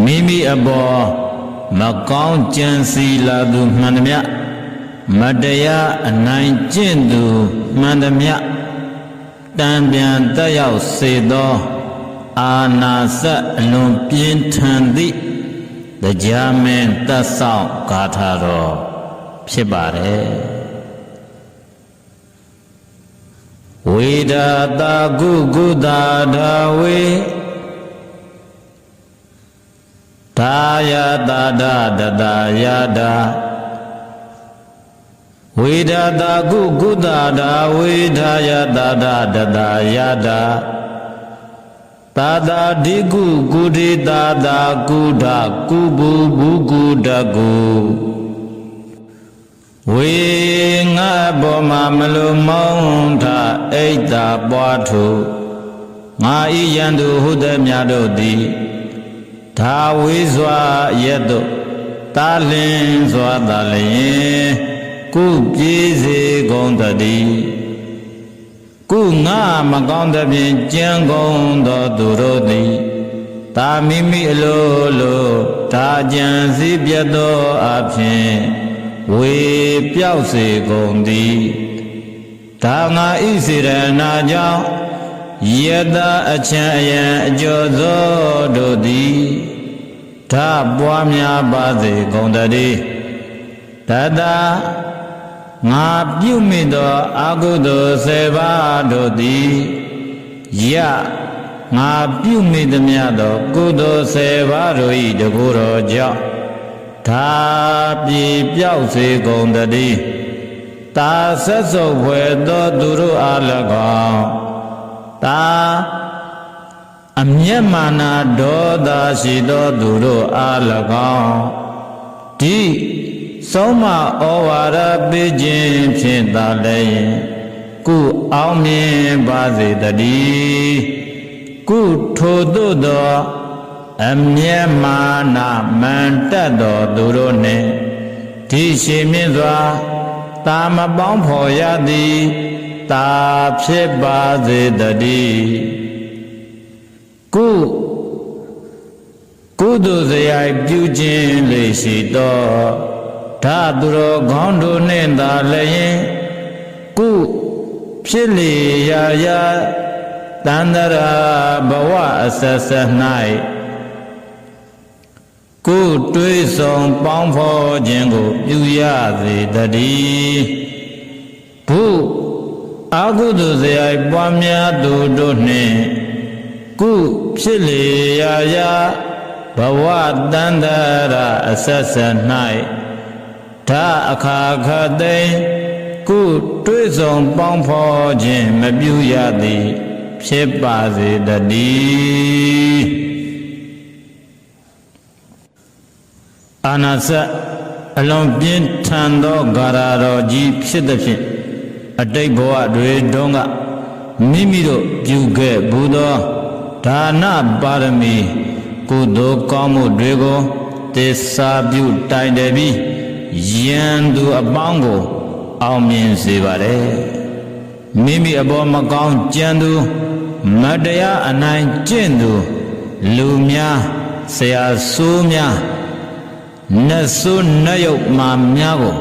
မိမိအပေါ်မကောင်းကြံစီလာသူမှန်သမျှမတရားအနိုင်ကျင့်သူမှန်သမျှတံပြန်တက်ရောက်စေသော အာနာစအလွန်ပြင်းထန်သည့်တရားမင်းတတ်ဆောင်ဂါထာတော်ဖြစ်ပါတယ်ဝေဒာတာကုကုတာဒါဝေ ဒါယတာဒတတယာဒဝေဒတာကုကုတာဒါဝေဒါယတာဒတတယာဒသာသာဒီကုကုဒေသာသာကုဒကုဘူဘူကုဒကုဝေငါဘောမှာမလိုမောင်းထအိတ်တာပွားထုငါဤယံသူဟုသည်များတို့သည် ဒါဝေစွာရက်တို့တာလင်းစွာတာလျင်ကုပြေးစေကုန်တည်းကုငါမကောင်းသဖြင့်ကြံကုန်သောသူတို့သည်တာမိမိအလိုလိုဒါကြံစည်းပြတ်သောအဖြစ်ဝေပြောက်စေကုန်သည်ဒါငါဤစေရနာကြောင့် ယတအချံအယံအကျော်သောတို့သည်ဓာပွားများပါစေကုန်တည်းတတငါပြုမိသောအကုသိုလ်၁၀ပါးတို့သည်ယငါပြုမိသမျှသော ကုသိုလ်၁၀ပါးတို့၏တကူတော်ကြောင့်ဒါပြေပြောက်စေကုန်တည်းတာဆက်စုပ်ဖွယ်သောသူတို့အား၎င်း တာအမျက်မာနာဒေါသရှိသောသူတို့အား၎င်းဒီဆုံးမဩဝါဒပေးခြင်းဖြင့်သာလည်းကုအောင်မြင်ပါစေတည်းကုထိုသို့သောအမျက်မာနာမန်တက်သောသူတို့နှင့်ဒီရှိမြင့်စွာတာမပေါင်းဖော်ရသည် တာဖြစ်ပါစေတည်းကုကုသိုလ်စရိုက်ပြုခြင်းလေးရှိသောဓာသူတော်ခေါင်းတို့နှင့်သာလည်းကုဖြစ်လေရာရာတန္တရာဘဝအဆက်ဆက်၌ကိုယ်တွေးဆောင်ပေါင်းဖော်ခြင်းကို ပြုရစေတည်းဘု အာဟုတုဇယပွားများသူတို့နှင့်ကုဖြစ်လေရာရာဘဝတန္တရာအဆက်ဆက်၌ဓာအခါခသိမ့်ကုတွေးဆောင်ပေါင်းဖော်ခြင်းမပြုရသည်ဖြစ်ပါစေတည်းအာနာစအလွန်ပြင်းထန်သောဂါရာတော်ကြီးဖြစ်သည်ဖြင့် အတိတ်ဘဝတွေတုန်းကမိမိတို့ပြုခဲ့ဘူးသောဒါနပါရမီကုသိုလ်ကောင်းမှုတွေကိုသစ္စာပြုတိုင်တယ်ပြီးယံသူအပေါင်းကို အောင်မြင်စေပါတယ်မိမိအပေါ်မကောင်းကြံသူမတရားအနိုင်ကျင့်သူ လူများဆရာဆိုးများနတ်ဆိုးနတ်ယုတ်မာများကို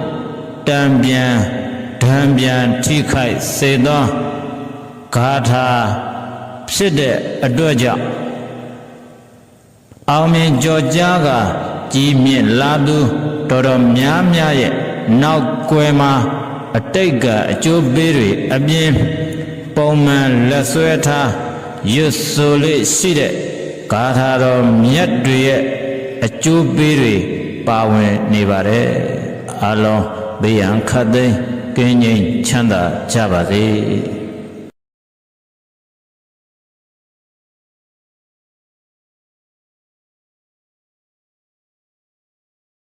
တံပြန် ဓံပြန်ထိခိုက်စေသောဂါထာဖြစ်တဲ့အတွက်ကြောင့်အောင်မြင်ကြော်ကြားကကြီးမြင့်လာသူတော်တော်များများရဲ့နောက်ကွယ်မှာအတိတ်ကအကျိုးပေးတွေအပြင်ပုံမှန်လက်ဆွဲထားရွတ်ဆိုလေးရှိတဲ့ဂါထာတော်မြတ်တွေရဲ့အကျိုးပေးတွေပါဝင်နေပါတယ်အလုံးဘေးရန်ခတ်သိမ်း ကင်းငြိမ်းချမ်းသာကြပါစေ